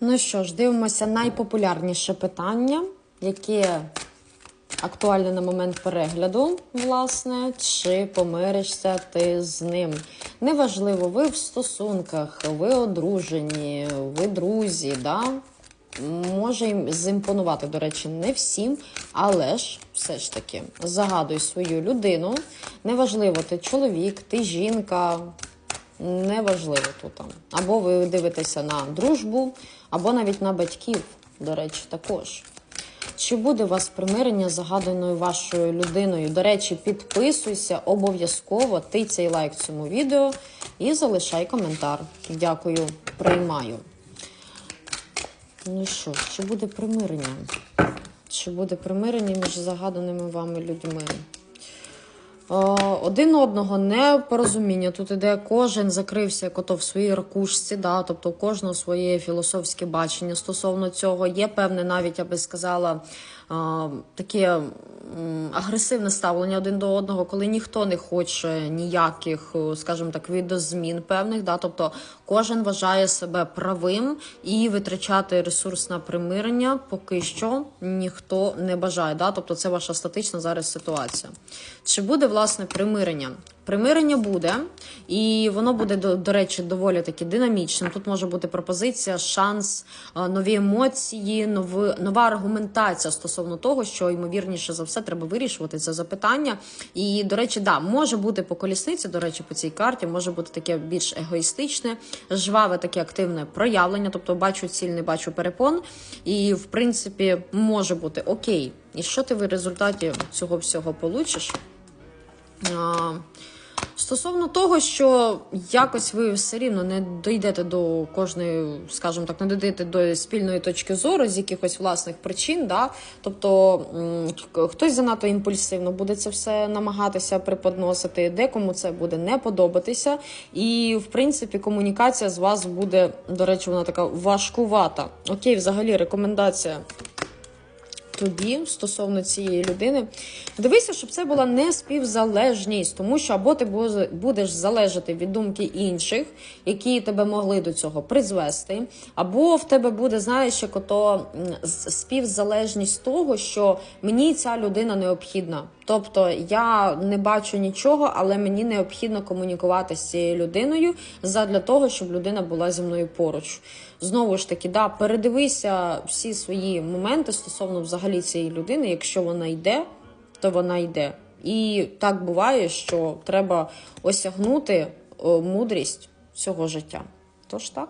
Ну що ж, дивимося найпопулярніше питання, яке актуальне на момент перегляду, власне, чи помиришся ти з ним. Неважливо, ви в стосунках, ви одружені, ви друзі, да? може зімпонувати, до речі, не всім, але ж все ж таки загадуй свою людину. Неважливо, ти чоловік, ти жінка, неважливо тут. Або ви дивитеся на дружбу, або навіть на батьків, до речі, також. Чи буде у вас примирення з загаданою вашою людиною? До речі, підписуйся обов'язково, тицяй лайк цьому відео і залишай коментар. Дякую, приймаю. Ну що, чи буде примирення? Чи буде примирення між загаданими вами людьми? Е, Один одного непорозуміння. Тут іде кожен закрився як в своїй ракушці, да, тобто кожного своє філософське бачення стосовно цього. Є певне, навіть я би сказала, е, таке агресивне ставлення один до одного, коли ніхто не хоче ніяких, е, скажімо так, відозмін певних. Да, тобто кожен вважає себе правим і витрачати ресурс на примирення поки що ніхто не бажає. Да? Тобто це ваша статична зараз ситуація. Чи буде власне примирення? Примирення буде, і воно буде до, до речі доволі таки динамічним. Тут може бути пропозиція, шанс, е, нові емоції, нови, нова аргументація стосовно того, що ймовірніше за все треба вирішувати це запитання. І до речі, да, може бути по колісниці. До речі, по цій карті може бути таке більш егоїстичне, жваве, таке активне проявлення. Тобто бачу ціль, не бачу перепон. І в принципі може бути окей. І що ти в результаті цього всього получиш? Стосовно того, що якось ви все рівно не дійдете до кожної, скажімо так, не дійдете до спільної точки зору з якихось власних причин. Да? Тобто хтось занадто імпульсивно буде це все намагатися преподносити, декому це буде не подобатися. І, в принципі, комунікація з вас буде, до речі, вона така важкувата. Окей, взагалі, рекомендація тобі стосовно цієї людини. Дивися, щоб це була не співзалежність, тому що або ти будеш залежати від думки інших, які тебе могли до цього призвести, або в тебе буде, знаєш, як ото співзалежність того, що мені ця людина необхідна. Тобто я не бачу нічого, але мені необхідно комунікувати з цією людиною задля того, щоб людина була зі мною поруч. Знову ж таки, да, передивися всі свої моменти стосовно взагалі цієї людини. Якщо вона йде, то вона йде. І так буває, що треба осягнути мудрість цього життя. Тож так.